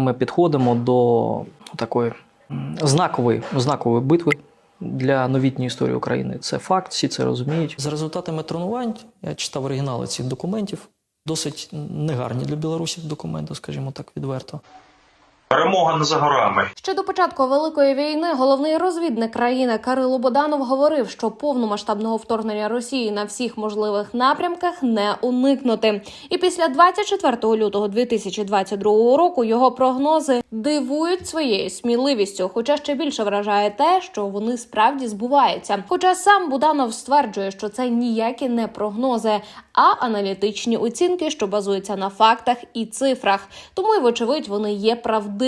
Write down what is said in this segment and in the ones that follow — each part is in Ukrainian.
Ми підходимо до такої знакової, знакової битви для новітньої історії України. Це факт, всі це розуміють. За результатами тренувань я читав оригінали цих документів. Досить негарні для білорусів документи, скажімо так, відверто. Перемога не за горами. Ще до початку великої війни головний розвідник країни Кирило Боданов говорив, що повномасштабного вторгнення Росії на всіх можливих напрямках не уникнути. І після 24 лютого 2022 року його прогнози дивують своєю сміливістю. Хоча ще більше вражає те, що вони справді збуваються. Хоча сам Буданов стверджує, що це ніякі не прогнози, а аналітичні оцінки, що базуються на фактах і цифрах. Тому й вочевидь вони є правдивими.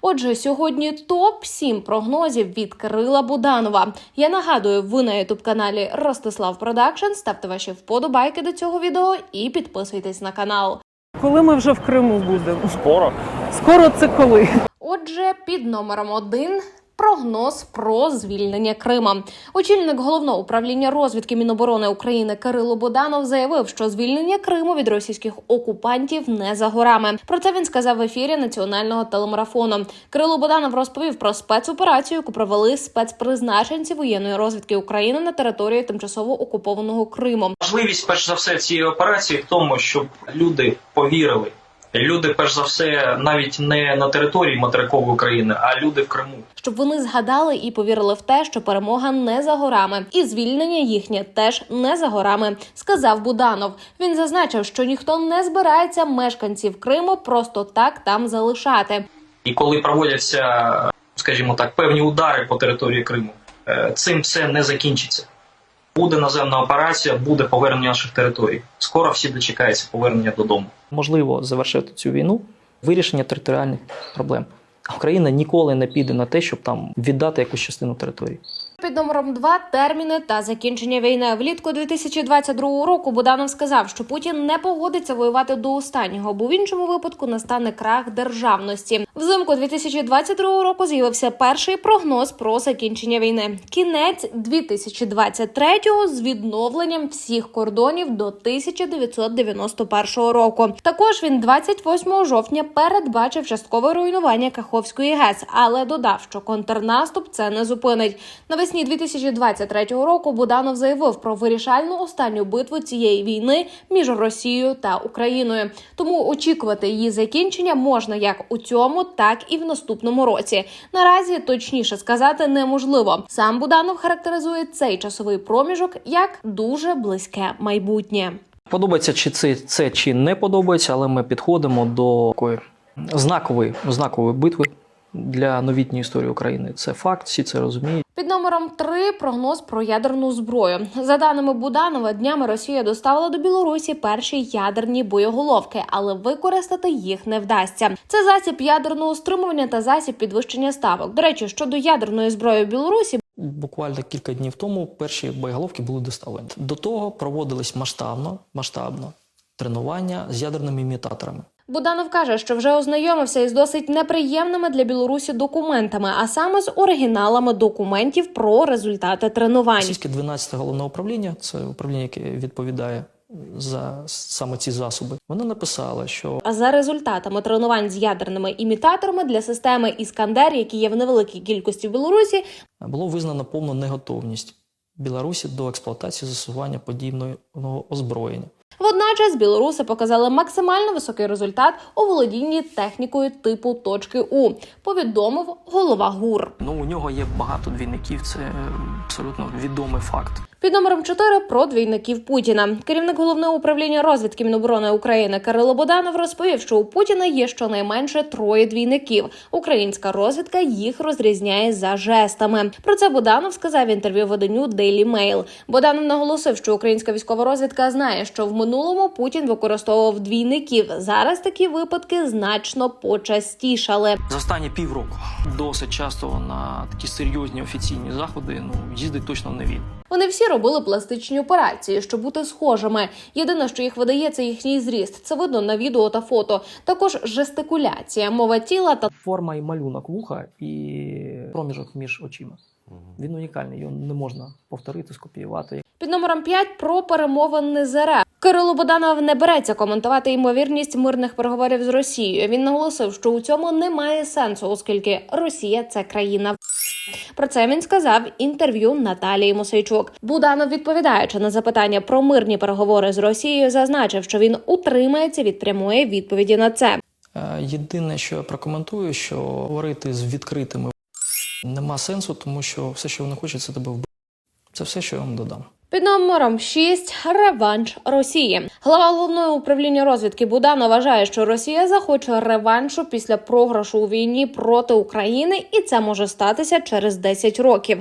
Отже, сьогодні топ 7 прогнозів від Кирила Буданова. Я нагадую, ви на ютуб каналі Ростислав Продакшн. Ставте ваші вподобайки до цього відео і підписуйтесь на канал. Коли ми вже в Криму будемо? Скоро. Скоро це коли? Отже, під номером один. Прогноз про звільнення Крима. Очільник головного управління розвідки Міноборони України Кирило Боданов заявив, що звільнення Криму від російських окупантів не за горами. Про це він сказав в ефірі національного телемарафону. Кирило Боданов розповів про спецоперацію, яку провели спецпризначенці воєнної розвідки України на території тимчасово окупованого Криму. Важливість, перш за все, цієї операції в тому, щоб люди повірили. Люди, перш за все, навіть не на території материкової України, а люди в Криму. щоб вони згадали і повірили в те, що перемога не за горами, і звільнення їхнє теж не за горами, сказав Буданов. Він зазначив, що ніхто не збирається мешканців Криму просто так там залишати. І коли проводяться, скажімо так, певні удари по території Криму, е, цим все не закінчиться. Буде наземна операція, буде повернення наших територій. Скоро всі дочекаються повернення додому. Можливо завершити цю війну вирішення територіальних проблем. Україна ніколи не піде на те, щоб там віддати якусь частину території. Під номером 2 терміни та закінчення війни влітку 2022 року. Буданов сказав, що Путін не погодиться воювати до останнього, бо в іншому випадку настане крах державності. Взимку 2022 року з'явився перший прогноз про закінчення війни. Кінець 2023 з відновленням всіх кордонів до 1991 року. Також він 28 жовтня передбачив часткове руйнування Каховської ГЕС, але додав, що контрнаступ це не зупинить. Навесні 2023 року Буданов заявив про вирішальну останню битву цієї війни між Росією та Україною. Тому очікувати її закінчення можна як у цьому, так і в наступному році. Наразі точніше сказати неможливо. Сам Буданов характеризує цей часовий проміжок як дуже близьке майбутнє. Подобається чи це, це чи не подобається, але ми підходимо до такої знакової, знакової битви для новітньої історії України. Це факт, всі це розуміють. Під номером 3 прогноз про ядерну зброю. За даними Буданова, днями Росія доставила до Білорусі перші ядерні боєголовки, але використати їх не вдасться. Це засіб ядерного стримування та засіб підвищення ставок. До речі, щодо ядерної зброї в Білорусі. Буквально кілька днів тому перші боєголовки були доставлені. До того проводились масштабно, масштабно тренування з ядерними імітаторами. Буданов каже, що вже ознайомився із досить неприємними для Білорусі документами, а саме з оригіналами документів про результати тренувань. Російське 12 головне управління, це управління, яке відповідає за саме ці засоби. Воно написало, що А за результатами тренувань з ядерними імітаторами для системи Іскандер, які є в невеликій кількості в Білорусі, було визнано повну неготовність Білорусі до експлуатації застосування подібного озброєння. Водночас білоруси показали максимально високий результат у володінні технікою типу точки У. Повідомив голова ГУР. Ну у нього є багато двійників. Це е, абсолютно відомий факт. Під номером 4 про двійників Путіна. Керівник головного управління розвідки Міноборони України Кирило Боданов розповів, що у Путіна є щонайменше троє двійників. Українська розвідка їх розрізняє за жестами. Про це Боданов сказав в інтерв'ю виданню Daily Mail. Боданов наголосив, що українська військова розвідка знає, що в минулому Путін використовував двійників. Зараз такі випадки значно почастішали. За останні півроку досить часто на такі серйозні офіційні заходи ну їздить точно не він. Вони всі робили пластичні операції, щоб бути схожими. Єдине, що їх видає, це їхній зріст. Це видно на відео та фото. Також жестикуляція, мова тіла та Форма і малюнок вуха і проміжок між очима. Він унікальний, його не можна повторити, скопіювати. під номером 5 про перемовини з РФ. Кирило Боданов не береться коментувати ймовірність мирних переговорів з Росією. Він наголосив, що у цьому немає сенсу, оскільки Росія це країна. Про це він сказав інтерв'ю Наталії Мосейчук. Буданов, відповідаючи на запитання про мирні переговори з Росією, зазначив, що він утримається від прямої відповіді на це. Е, Єдине, що я прокоментую, що говорити з відкритими нема сенсу, тому що все, що вони хочуть, це тебе вбити. Це все, що я вам додам. Під номером 6 – реванш Росії. Глава головного управління розвідки Будан вважає, що Росія захоче реваншу після програшу у війні проти України, і це може статися через 10 років.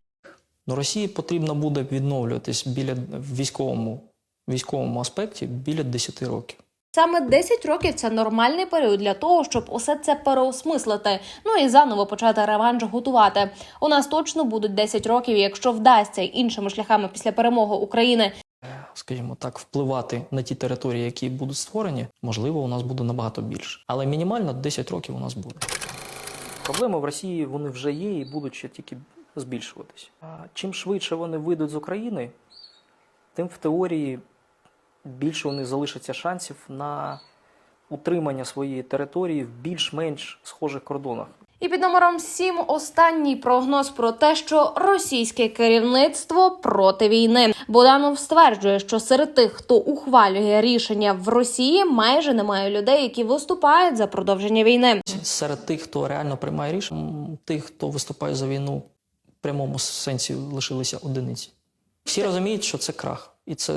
Ну, Росії потрібно буде відновлюватись біля військовому, військовому аспекті біля 10 років. Саме 10 років це нормальний період для того, щоб усе це переосмислити. Ну і заново почати реванш готувати. У нас точно будуть 10 років, якщо вдасться іншими шляхами після перемоги України скажімо так, впливати на ті території, які будуть створені, можливо, у нас буде набагато більше. Але мінімально 10 років у нас буде. Проблеми в Росії вони вже є і будуть ще тільки збільшуватись. А чим швидше вони вийдуть з України, тим в теорії більше у них залишиться шансів на утримання своєї території в більш-менш схожих кордонах. І під номером 7 останній прогноз про те, що російське керівництво проти війни. Буданов стверджує, що серед тих, хто ухвалює рішення в Росії, майже немає людей, які виступають за продовження війни. Серед тих, хто реально приймає рішення, тих, хто виступає за війну, в прямому сенсі лишилися одиниці. Всі розуміють, що це крах. І це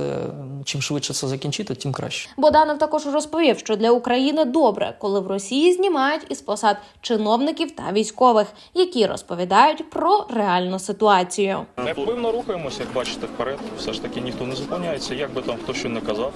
чим швидше це закінчити, тим краще. Боданов також розповів, що для України добре, коли в Росії знімають із посад чиновників та військових, які розповідають про реальну ситуацію. Невпливно рухаємося, як бачите, вперед. Все ж таки ніхто не зупиняється, як би там хто що не казав,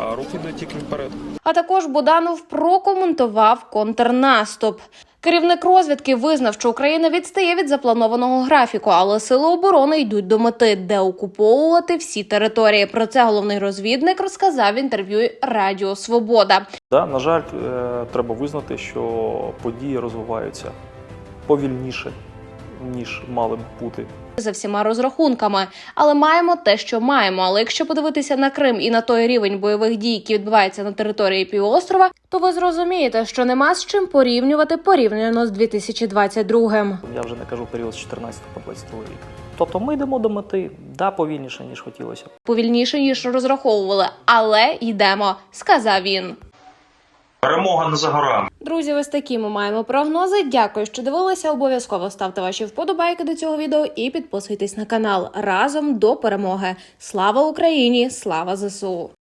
а рух іде тільки вперед. А також Буданов прокоментував контрнаступ. Керівник розвідки визнав, що Україна відстає від запланованого графіку, але сили оборони йдуть до мети, де окуповувати всі території. Про це головний розвідник розказав в інтерв'ю Радіо Свобода. Да, на жаль, е, треба визнати, що події розвиваються повільніше, ніж мали б бути. за всіма розрахунками. Але маємо те, що маємо. Але якщо подивитися на Крим і на той рівень бойових дій, які відбуваються на території півострова, то ви зрозумієте, що нема з чим порівнювати порівняно з 2022-м. Я вже не кажу період з 14 по 22 рік. Тобто ми йдемо до мети, да, повільніше, ніж хотілося. Повільніше ніж розраховували, але йдемо, сказав він. Перемога не за горами. Друзі, ось такі ми маємо прогнози. Дякую, що дивилися. Обов'язково ставте ваші вподобайки до цього відео і підписуйтесь на канал разом до перемоги. Слава Україні! Слава ЗСУ!